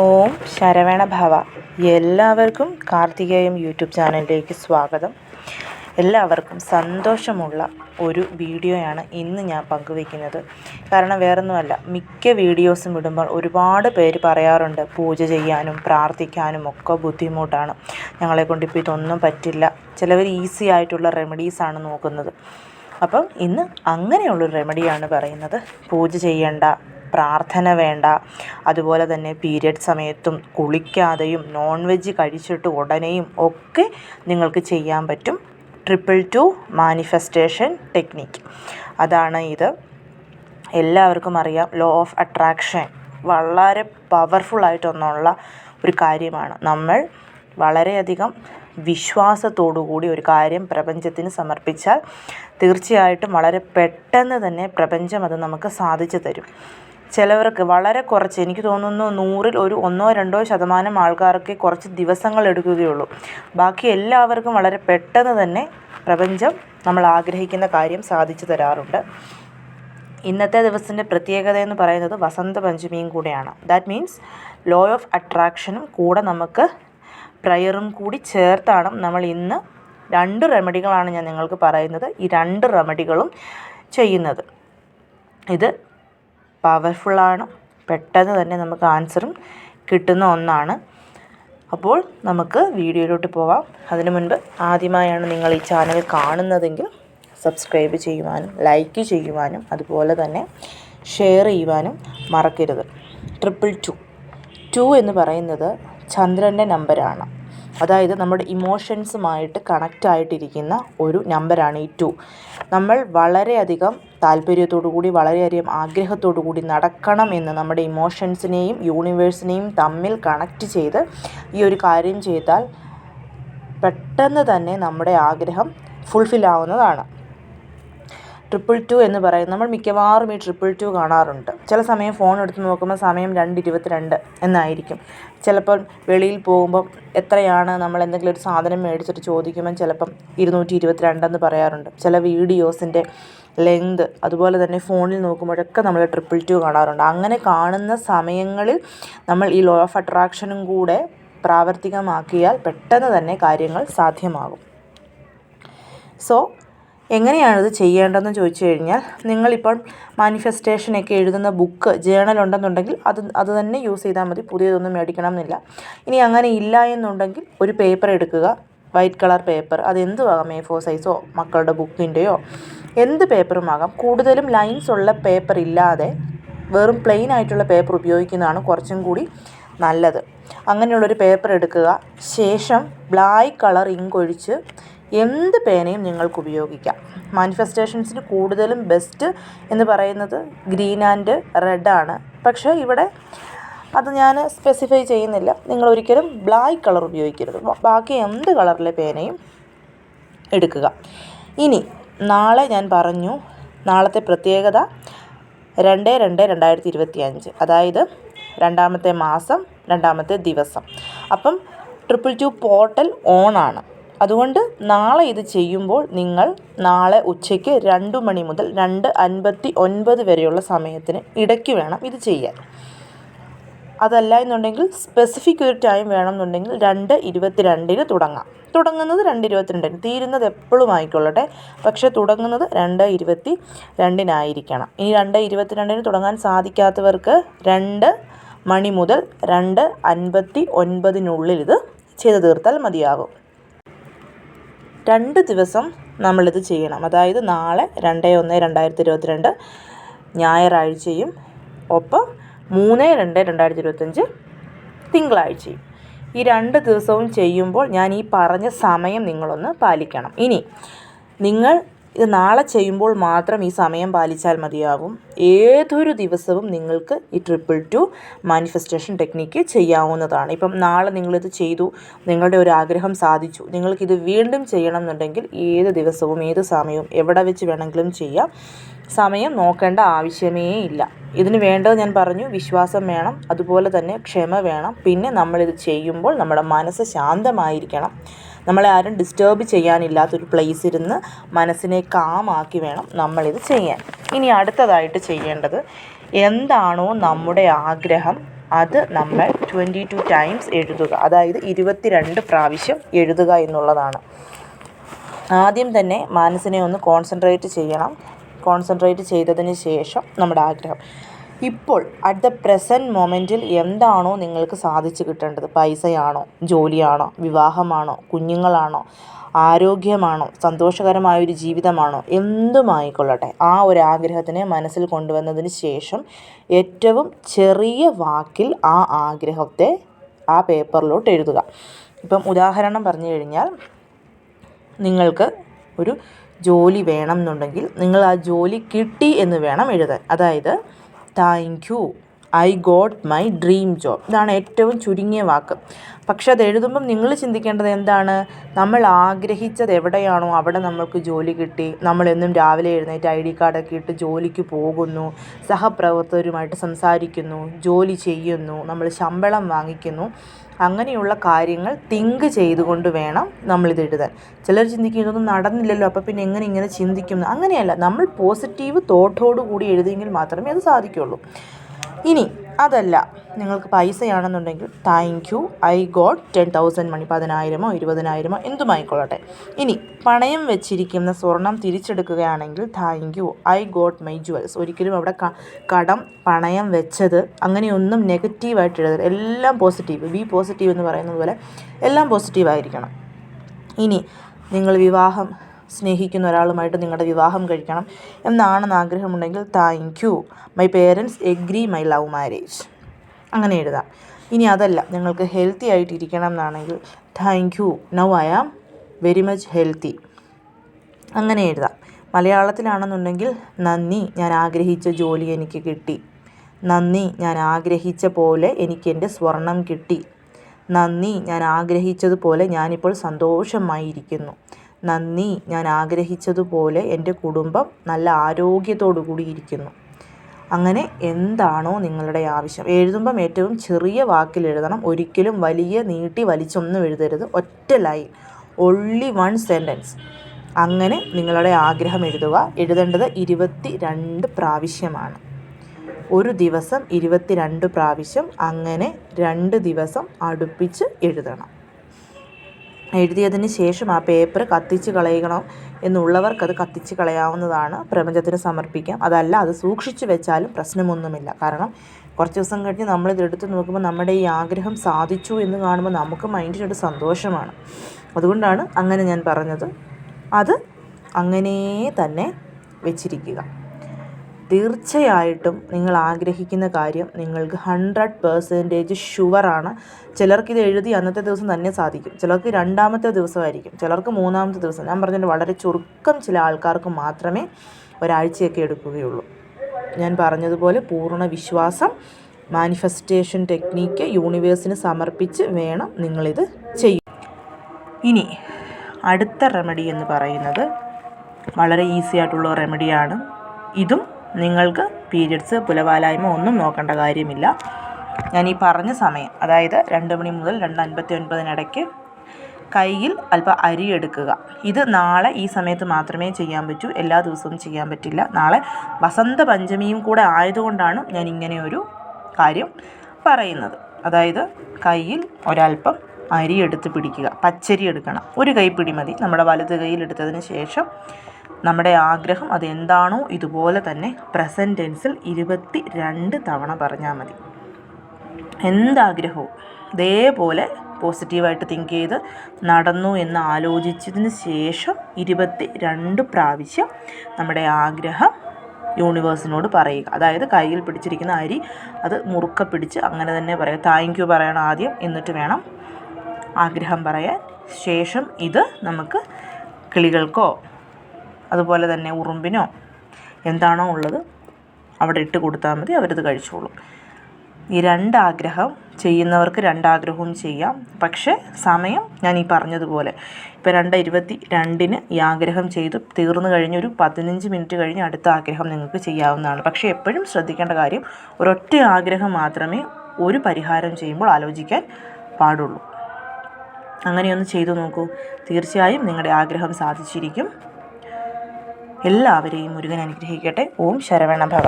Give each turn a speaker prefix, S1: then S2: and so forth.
S1: ഓം ശരവണ ഭവ. എല്ലാവർക്കും കാർത്തികേയം യൂട്യൂബ് ചാനലിലേക്ക് സ്വാഗതം. എല്ലാവർക്കും സന്തോഷമുള്ള ഒരു വീഡിയോയാണ് ഇന്ന് ഞാൻ പങ്കുവയ്ക്കുന്നത് കാരണം വേറൊന്നുമല്ല മിക്ക വീഡിയോസും ഇടുമ്പോൾ ഒരുപാട് പേര് പറയാറുണ്ട് പൂജ ചെയ്യാനും പ്രാർത്ഥിക്കാനും ഒക്കെ ബുദ്ധിമുട്ടാണ്. ഞങ്ങളെ കൊണ്ട് ഇപ്പോൾ ഇതൊന്നും പറ്റില്ല. ചിലവർ ഈസി ആയിട്ടുള്ള റെമഡീസാണ് നോക്കുന്നത്. അപ്പം ഇന്ന് അങ്ങനെയുള്ളൊരു റെമഡിയാണ് പറയുന്നത്. പൂജ ചെയ്യേണ്ട പ്രാർത്ഥന വേണ്ട. അതുപോലെ തന്നെ പീരിയഡ് സമയത്തും കുളിക്കാതെയും നോൺ വെജ് കഴിച്ചിട്ട് ഉടനെയും ഒക്കെ നിങ്ങൾക്ക് ചെയ്യാൻ പറ്റും. ട്രിപ്പിൾ ടു മാനിഫെസ്റ്റേഷൻ ടെക്നിക്ക് അതാണ് ഇത്. എല്ലാവർക്കും അറിയാം ലോ ഓഫ് അട്രാക്ഷൻ വളരെ പവർഫുള്ളായിട്ടൊന്നുള്ള ഒരു കാര്യമാണ്. നമ്മൾ വളരെയധികം വിശ്വാസത്തോടു കൂടി ഒരു കാര്യം പ്രപഞ്ചത്തിന് സമർപ്പിച്ചാൽ തീർച്ചയായിട്ടും വളരെ പെട്ടെന്ന് തന്നെ പ്രപഞ്ചം അത് നമുക്ക് സാധിച്ചു തരും. ചിലവർക്ക് വളരെ കുറച്ച്. എനിക്ക് തോന്നുന്നു നൂറിൽ ഒരു ഒന്നോ രണ്ടോ ശതമാനം ആൾക്കാർക്ക് കുറച്ച് ദിവസങ്ങൾ എടുക്കുകയുള്ളൂ. ബാക്കി എല്ലാവർക്കും വളരെ പെട്ടെന്ന് തന്നെ പ്രപഞ്ചം നമ്മൾ ആഗ്രഹിക്കുന്ന കാര്യം സാധിച്ചു തരാറുണ്ട്. ഇന്നത്തെ ദിവസത്തിന്റെ പ്രത്യേകത എന്ന് പറയുന്നത് വസന്ത പഞ്ചമിയും കൂടെയാണ്. ദാറ്റ് മീൻസ് ലോ ഓഫ് അട്രാക്ഷനും കൂടെ നമുക്ക് പ്രയറും കൂടി ചേർത്താണ് നമ്മൾ ഇന്ന് രണ്ട് റെമഡികളാണ് ഞാൻ നിങ്ങൾക്ക് പറയുന്നത്. ഈ രണ്ട് റെമഡികളും ചെയ്യുന്നത്. ഇത് പവർഫുള്ളാണ് പെട്ടെന്ന് തന്നെ നമുക്ക് ആൻസറും കിട്ടുന്ന ഒന്നാണ്. അപ്പോൾ നമുക്ക് വീഡിയോയിലോട്ട് പോവാം. അതിനു മുൻപ് ആദ്യമായാണ് നിങ്ങൾ ഈ ചാനൽ കാണുന്നതെങ്കിൽ സബ്സ്ക്രൈബ് ചെയ്യുവാനും ലൈക്ക് ചെയ്യുവാനും അതുപോലെ തന്നെ ഷെയർ ചെയ്യുവാനും മറക്കരുത്. ട്രിപ്പിൾ ടു ടു എന്ന് പറയുന്നത് ചന്ദ്രന്റെ നമ്പരാണ് അതായത് നമ്മുടെ ഇമോഷൻസുമായിട്ട് കണക്റ്റ് ആയിട്ടിരിക്കുന്ന ഒരു നമ്പറാണ് ഈ ടു നമ്മൾ വളരെയധികം താല്പര്യത്തോടു കൂടി വളരെയധികം ആഗ്രഹത്തോടു കൂടി നടക്കണം എന്ന് നമ്മുടെ ഇമോഷൻസിനെയും യൂണിവേഴ്സിനെയും തമ്മിൽ കണക്റ്റ് ചെയ്ത് ഈ ഒരു കാര്യം ചെയ്താൽ പെട്ടെന്ന് തന്നെ നമ്മുടെ ആഗ്രഹം ഫുൾഫിൽ ആവുന്നതാണ്. ട്രിപ്പിൾ ടു എന്ന് പറയുന്നത് നമ്മൾ മിക്കവാറും ഈ ട്രിപ്പിൾ ടു കാണാറുണ്ട്. ചില സമയം ഫോൺ എടുത്ത് നോക്കുമ്പോൾ സമയം രണ്ട് ഇരുപത്തിരണ്ട് എന്നായിരിക്കും. ചിലപ്പോൾ വെളിയിൽ പോകുമ്പം എത്രയാണ് നമ്മൾ എന്തെങ്കിലും ഒരു സാധനം മേടിച്ചിട്ട് ചോദിക്കുമ്പം ചിലപ്പം ഇരുന്നൂറ്റി ഇരുപത്തിരണ്ടെന്ന് പറയാറുണ്ട്. ചില വീഡിയോസിന്റെ ലെങ്ത് അതുപോലെ തന്നെ ഫോണിൽ നോക്കുമ്പോഴൊക്കെ നമ്മൾ ട്രിപ്പിൾ ടു കാണാറുണ്ട്. അങ്ങനെ കാണുന്ന സമയങ്ങളിൽ നമ്മൾ ഈ ലോ ഓഫ് അട്രാക്ഷനും കൂടെ പ്രാവർത്തികമാക്കിയാൽ പെട്ടെന്ന് തന്നെ കാര്യങ്ങൾ സാധ്യമാകും. സോ എങ്ങനെയാണിത് ചെയ്യേണ്ടതെന്ന് ചോദിച്ചു കഴിഞ്ഞാൽ നിങ്ങളിപ്പം മാനിഫെസ്റ്റേഷനൊക്കെ എഴുതുന്ന ബുക്ക് ജേണൽ ഉണ്ടെന്നുണ്ടെങ്കിൽ അത് അത് തന്നെ യൂസ് ചെയ്താൽ മതി. പുതിയതൊന്നും മേടിക്കണം എന്നില്ല ഇനി അങ്ങനെ ഇല്ല എന്നുണ്ടെങ്കിൽ ഒരു പേപ്പർ എടുക്കുക. വൈറ്റ് കളർ പേപ്പർ അത് എന്തുമാകാം എ ഫോർ സൈസോ മക്കളുടെ ബുക്കിന്റെയോ? എന്ത് പേപ്പറും ആകാം കൂടുതലും ലൈൻസ് ഉള്ള പേപ്പർ ഇല്ലാതെ വെറും പ്ലെയിൻ ആയിട്ടുള്ള പേപ്പർ ഉപയോഗിക്കുന്നതാണ് കുറച്ചും കൂടി നല്ലത്. അങ്ങനെയുള്ളൊരു പേപ്പർ എടുക്കുക. ശേഷം ബ്ലാക്ക് കളർ ഇങ്ക് ഒഴിച്ച് എന്ത് പേനയും നിങ്ങൾക്ക് ഉപയോഗിക്കാം. മാനിഫെസ്റ്റേഷൻസിന് കൂടുതലും ബെസ്റ്റ് എന്ന് പറയുന്നത് ഗ്രീൻ ആൻഡ് റെഡ് ആണ്. പക്ഷേ ഇവിടെ അത് ഞാൻ സ്പെസിഫൈ ചെയ്യുന്നില്ല. നിങ്ങൾ ഒരിക്കലും ബ്ലാക്ക് കളർ ഉപയോഗിക്കരുത്. ബാക്കി എന്ത് കളറിലെ പേനയും എടുക്കുക. ഇനി നാളെ ഞാൻ പറഞ്ഞു നാളത്തെ പ്രത്യേകത രണ്ട് രണ്ട് രണ്ടായിരത്തി ഇരുപത്തി അഞ്ച് അതായത് രണ്ടാമത്തെ മാസം രണ്ടാമത്തെ ദിവസം. അപ്പം ട്രിപ്പിൾ ടു പോർട്ടൽ ഓണാണ് അതുകൊണ്ട് നാളെ ഇത് ചെയ്യുമ്പോൾ നിങ്ങൾ നാളെ ഉച്ചയ്ക്ക് രണ്ട് മണി മുതൽ രണ്ട് അൻപത്തി ഒൻപത് വരെയുള്ള സമയത്തിന് ഇടയ്ക്ക് വേണം ഇത് ചെയ്യാൻ. അതല്ല എന്നുണ്ടെങ്കിൽ സ്പെസിഫിക് ഒരു ടൈം വേണമെന്നുണ്ടെങ്കിൽ രണ്ട് ഇരുപത്തി രണ്ടിന് തുടങ്ങാം. തുടങ്ങുന്നത് രണ്ട് ഇരുപത്തിരണ്ടിന്. തീരുന്നത് എപ്പോഴും ആയിക്കൊള്ളട്ടെ. പക്ഷേ തുടങ്ങുന്നത് രണ്ട് ഇരുപത്തി രണ്ടിനായിരിക്കണം ഇനി രണ്ട് ഇരുപത്തിരണ്ടിന് തുടങ്ങാൻ സാധിക്കാത്തവർക്ക് രണ്ട് മണി മുതൽ രണ്ട് അൻപത്തി ഒൻപതിനുള്ളിൽ ഇത് ചെയ്തു തീർത്താൽ മതിയാകും. രണ്ട് ദിവസം നമ്മളിത് ചെയ്യണം. അതായത് നാളെ രണ്ട് ഒന്ന് രണ്ടായിരത്തി ഇരുപത്തിരണ്ട് ഞായറാഴ്ചയും ഒപ്പം മൂന്ന് രണ്ട് രണ്ടായിരത്തി ഇരുപത്തഞ്ച് തിങ്കളാഴ്ചയും. ഈ രണ്ട് ദിവസവും ചെയ്യുമ്പോൾ ഞാൻ ഈ പറഞ്ഞ സമയം നിങ്ങളൊന്ന് പാലിക്കണം. ഇനി നിങ്ങൾ ഇത് നാളെ ചെയ്യുമ്പോൾ മാത്രം ഈ സമയം പാലിച്ചാൽ മതിയാകും ഏതൊരു ദിവസവും നിങ്ങൾക്ക് ഈ ട്രിപ്പിൾ ടു മാനിഫെസ്റ്റേഷൻ ടെക്നിക്ക് ചെയ്യാവുന്നതാണ്. ഇപ്പം നാളെ നിങ്ങളിത് ചെയ്തു നിങ്ങളുടെ ഒരു ആഗ്രഹം സാധിച്ചു നിങ്ങൾക്കിത് വീണ്ടും ചെയ്യണം എന്നുണ്ടെങ്കിൽ ഏത് ദിവസവും ഏത് സമയവും എവിടെ വെച്ച് വേണമെങ്കിലും ചെയ്യാം. സമയം നോക്കേണ്ട ആവശ്യമേ ഇല്ല. ഇതിന് വേണ്ടത് ഞാൻ പറഞ്ഞു വിശ്വാസം വേണം അതുപോലെ തന്നെ ക്ഷമ വേണം. പിന്നെ നമ്മളിത് ചെയ്യുമ്പോൾ നമ്മുടെ മനസ്സ് ശാന്തമായിരിക്കണം. നമ്മളെ ആരും ഡിസ്റ്റേബ് ചെയ്യാനില്ലാത്തൊരു പ്ലേസ് ഇരുന്ന് മനസ്സിനെ കാമാക്കി വേണം നമ്മളിത് ചെയ്യാൻ. ഇനി അടുത്തതായിട്ട് ചെയ്യേണ്ടത് എന്താണോ നമ്മുടെ ആഗ്രഹം അത് നമ്മൾ ട്വന്റി ടു ടൈംസ് എഴുതുക. അതായത് ഇരുപത്തിരണ്ട് പ്രാവശ്യം എഴുതുക എന്നുള്ളതാണ്. ആദ്യം തന്നെ മനസ്സിനെ ഒന്ന് കോൺസെൻട്രേറ്റ് ചെയ്യണം. കോൺസെൻട്രേറ്റ് ചെയ്തതിന് ശേഷം നമ്മുടെ ആഗ്രഹം. ഇപ്പോൾ അറ്റ് ദ പ്രസന്റ് മൊമെന്റിൽ എന്താണോ നിങ്ങൾക്ക് സാധിച്ചു കിട്ടേണ്ടത്? പൈസയാണോ? ജോലിയാണോ? വിവാഹമാണോ? കുഞ്ഞുങ്ങളാണോ? ആരോഗ്യമാണോ? സന്തോഷകരമായൊരു ജീവിതമാണോ? എന്തുമായിക്കൊള്ളട്ടെ. ആ ഒരു ആഗ്രഹത്തിനെ മനസ്സിൽ കൊണ്ടുവന്നതിന് ശേഷം ഏറ്റവും ചെറിയ വാക്കിൽ ആ ആഗ്രഹത്തെ ആ പേപ്പറിലോട്ട് എഴുതുക. ഇപ്പം ഉദാഹരണം പറഞ്ഞു കഴിഞ്ഞാൽ നിങ്ങൾക്ക് ഒരു ജോലി വേണം എന്നുണ്ടെങ്കിൽ നിങ്ങൾ ആ ജോലി കിട്ടി എന്ന് വേണം എഴുതാൻ. അതായത് thank you. I got my dream job. ഇതാണ് ഏറ്റവും ചുരുങ്ങിയ വാക്ക്. പക്ഷെ അത് എഴുതുമ്പം നിങ്ങൾ ചിന്തിക്കേണ്ടത് എന്താണ്? നമ്മൾ ആഗ്രഹിച്ചത് എവിടെയാണോ അവിടെ നമ്മൾക്ക് ജോലി കിട്ടി. നമ്മളെന്നും രാവിലെ എഴുന്നേറ്റ് ഐ ഡി കാർഡൊക്കെ ഇട്ട് ജോലിക്ക് പോകുന്നു. സഹപ്രവർത്തകരുമായിട്ട് സംസാരിക്കുന്നു. ജോലി ചെയ്യുന്നു. നമ്മൾ ശമ്പളം വാങ്ങിക്കുന്നു. അങ്ങനെയുള്ള കാര്യങ്ങൾ തിങ്ക് ചെയ്തുകൊണ്ട് വേണം നമ്മളിത് എഴുതാൻ. ചിലർ ചിന്തിക്കും ഇതൊന്നും നടന്നില്ലല്ലോ. അപ്പോൾ പിന്നെ എങ്ങനെ ഇങ്ങനെ ചിന്തിക്കുന്നു അങ്ങനെയല്ല. നമ്മൾ പോസിറ്റീവ് തോട്ടോടു കൂടി എഴുതിയെങ്കിൽ മാത്രമേ അത് സാധിക്കുള്ളൂ. ഇനി അതല്ല. നിങ്ങൾക്ക് പൈസയാണെന്നുണ്ടെങ്കിൽ thank you I got ten thousand money പതിനായിരമോ ഇരുപതിനായിരമോ എന്തുമായിക്കൊള്ളട്ടെ. ഇനി പണയം വെച്ചിരിക്കുന്ന സ്വർണം തിരിച്ചെടുക്കുകയാണെങ്കിൽ thank you I got my jewels ഒരിക്കലും അവിടെ കടം പണയം വെച്ചത് അങ്ങനെയൊന്നും നെഗറ്റീവായിട്ട് എഴുതരുത്. എല്ലാം പോസിറ്റീവ് ബി പോസിറ്റീവ് എന്ന് പറയുന്നത് പോലെ എല്ലാം പോസിറ്റീവായിരിക്കണം ഇനി നിങ്ങൾ വിവാഹം സ്നേഹിക്കുന്ന ഒരാളുമായിട്ട് നിങ്ങളുടെ വിവാഹം കഴിക്കണം എന്നാണെന്ന് ആഗ്രഹമുണ്ടെങ്കിൽ thank you my parents agree my love marriage അങ്ങനെ എഴുതാം. ഇനി അതല്ല നിങ്ങൾക്ക് ഹെൽത്തി ആയിട്ട് ഇരിക്കണം എന്നാണെങ്കിൽ thank you now I am very much healthy അങ്ങനെ എഴുതാം. മലയാളത്തിലാണെന്നുണ്ടെങ്കിൽ നന്ദി ഞാൻ ആഗ്രഹിച്ച ജോലി എനിക്ക് കിട്ടി. നന്ദി ഞാൻ ആഗ്രഹിച്ച പോലെ എനിക്ക് എന്റെ സ്വർണം കിട്ടി. നന്ദി ഞാൻ ആഗ്രഹിച്ചതുപോലെ ഞാനിപ്പോൾ സന്തോഷമായിരിക്കുന്നു. നന്ദി. ഞാൻ ആഗ്രഹിച്ചതുപോലെ എന്റെ കുടുംബം നല്ല ആരോഗ്യത്തോടു കൂടി ഇരിക്കുന്നു. അങ്ങനെ എന്താണോ നിങ്ങളുടെ ആവശ്യം. എഴുതുമ്പം ഏറ്റവും ചെറിയ വാക്കിൽ എഴുതണം. ഒരിക്കലും വലിയ നീട്ടി വലിച്ചൊന്നും എഴുതരുത്. ഒറ്റ ലൈൻ. ഒൺലി വൺ സെന്റൻസ് അങ്ങനെ നിങ്ങളുടെ ആഗ്രഹം എഴുതുക. എഴുതേണ്ടത് ഇരുപത്തി രണ്ട് പ്രാവശ്യമാണ്. ഒരു ദിവസം ഇരുപത്തി രണ്ട് പ്രാവശ്യം അങ്ങനെ രണ്ട് ദിവസം അടുപ്പിച്ച് എഴുതണം. എഴുതിയതിന് ശേഷം ആ പേപ്പർ കത്തിച്ച് കളയണം എന്നുള്ളവർക്കത് കത്തിച്ച് കളയാവുന്നതാണ്. പ്രപഞ്ചത്തിന് സമർപ്പിക്കാം. അതല്ല അത് സൂക്ഷിച്ചു വെച്ചാലും പ്രശ്നമൊന്നുമില്ല. കാരണം കുറച്ച് ദിവസം കഴിഞ്ഞ് നമ്മളിത് എടുത്ത് നോക്കുമ്പോൾ നമ്മുടെ ഈ ആഗ്രഹം സാധിച്ചു എന്ന് കാണുമ്പോൾ നമുക്ക് മൈൻഡിനൊരു സന്തോഷമാണ്. അതുകൊണ്ടാണ് അങ്ങനെ ഞാൻ പറഞ്ഞത്. അത് അങ്ങനെ തന്നെ വെച്ചിരിക്കുക. തീർച്ചയായിട്ടും നിങ്ങൾ ആഗ്രഹിക്കുന്ന കാര്യം നിങ്ങൾക്ക് ഹൺഡ്രഡ് പേഴ്സന്റേജ് ഷുവറാണ് ചിലർക്കിത് എഴുതി അന്നത്തെ ദിവസം തന്നെ സാധിക്കും. ചിലർക്ക് രണ്ടാമത്തെ ദിവസമായിരിക്കും. ചിലർക്ക് മൂന്നാമത്തെ ദിവസം. ഞാൻ പറഞ്ഞത് വളരെ ചുരുക്കം ചില ആൾക്കാർക്ക് മാത്രമേ ഒരാഴ്ചയൊക്കെ എടുക്കുകയുള്ളൂ. ഞാൻ പറഞ്ഞതുപോലെ പൂർണ വിശ്വാസം മാനിഫെസ്റ്റേഷൻ ടെക്നീക്ക് യൂണിവേഴ്സിന് സമർപ്പിച്ച് വേണം നിങ്ങളിത് ചെയ്യും. ഇനി അടുത്ത റെമഡി എന്ന് പറയുന്നത് വളരെ ഈസി ആയിട്ടുള്ള റെമഡിയാണ് ഇതും നിങ്ങൾക്ക് പീരിയഡ്സ് പുലവാലായ്മ ഒന്നും നോക്കേണ്ട കാര്യമില്ല. ഞാൻ ഈ പറഞ്ഞ സമയം അതായത് രണ്ട് മണി മുതൽ രണ്ട് അൻപത്തി ഒൻപതിനിടയ്ക്ക് കയ്യിൽ അല്പം അരി എടുക്കുക. ഇത് നാളെ ഈ സമയത്ത് മാത്രമേ ചെയ്യാൻ പറ്റൂ. എല്ലാ ദിവസവും ചെയ്യാൻ പറ്റില്ല. നാളെ വസന്ത പഞ്ചമിയും കൂടെ ആയതുകൊണ്ടാണ് ഞാൻ ഇങ്ങനെ ഒരു കാര്യം പറയുന്നത്. അതായത് കയ്യിൽ ഒരല്പം അരി എടുത്ത് പിടിക്കുക. പച്ചരി എടുക്കണം. ഒരു കൈപ്പിടി മതി. നമ്മുടെ വലത് കൈയിൽ എടുത്തതിന് ശേഷം നമ്മുടെ ആഗ്രഹം അതെന്താണോ ഇതുപോലെ തന്നെ പ്രസന്റ് ടെൻസിൽ ഇരുപത്തി രണ്ട് തവണ പറഞ്ഞാൽ മതി. എന്താഗ്രഹവും ഇതേപോലെ പോസിറ്റീവായിട്ട് തിങ്ക് ചെയ്ത് നടന്നു എന്ന് ആലോചിച്ചതിന് ശേഷം ഇരുപത്തി രണ്ട് പ്രാവശ്യം നമ്മുടെ ആഗ്രഹം യൂണിവേഴ്സിനോട് പറയുക. അതായത് കയ്യിൽ പിടിച്ചിരിക്കുന്ന അരി അത് മുറുക്ക പിടിച്ച് അങ്ങനെ തന്നെ പറയുക താങ്ക് യു പറയണം ആദ്യം. എന്നിട്ട് വേണം ആഗ്രഹം പറയാൻ. ശേഷം ഇത് നമുക്ക് കിളികൾക്കോ അതുപോലെ തന്നെ ഉറുമ്പിനോ എന്താണോ ഉള്ളത് അവിടെ ഇട്ട് കൊടുത്താൽ മതി അവരത് കഴിച്ചോളും. ഈ രണ്ടാഗ്രഹം ചെയ്യുന്നവർക്ക് രണ്ടാഗ്രഹവും ചെയ്യാം. പക്ഷേ സമയം ഞാൻ ഈ പറഞ്ഞതുപോലെ ഇപ്പോൾ രണ്ട് ഇരുപത്തി രണ്ടിന് ഈ ആഗ്രഹം ചെയ്തു തീർന്നു കഴിഞ്ഞ് ഒരു പതിനഞ്ച് മിനിറ്റ് കഴിഞ്ഞ് അടുത്ത ആഗ്രഹം നിങ്ങൾക്ക് ചെയ്യാവുന്നതാണ്. പക്ഷേ എപ്പോഴും ശ്രദ്ധിക്കേണ്ട കാര്യം ഒരൊറ്റ ആഗ്രഹം മാത്രമേ ഒരു പരിഹാരം ചെയ്യുമ്പോൾ ആലോചിക്കാൻ പാടുള്ളൂ. അങ്ങനെയൊന്ന് ചെയ്തു നോക്കൂ. തീർച്ചയായും നിങ്ങളുടെ ആഗ്രഹം സാധിച്ചിരിക്കും. എല്ലാവരെയും മുരുകൻ അനുഗ്രഹിക്കട്ടെ. ഓം ശരവണ ഭവ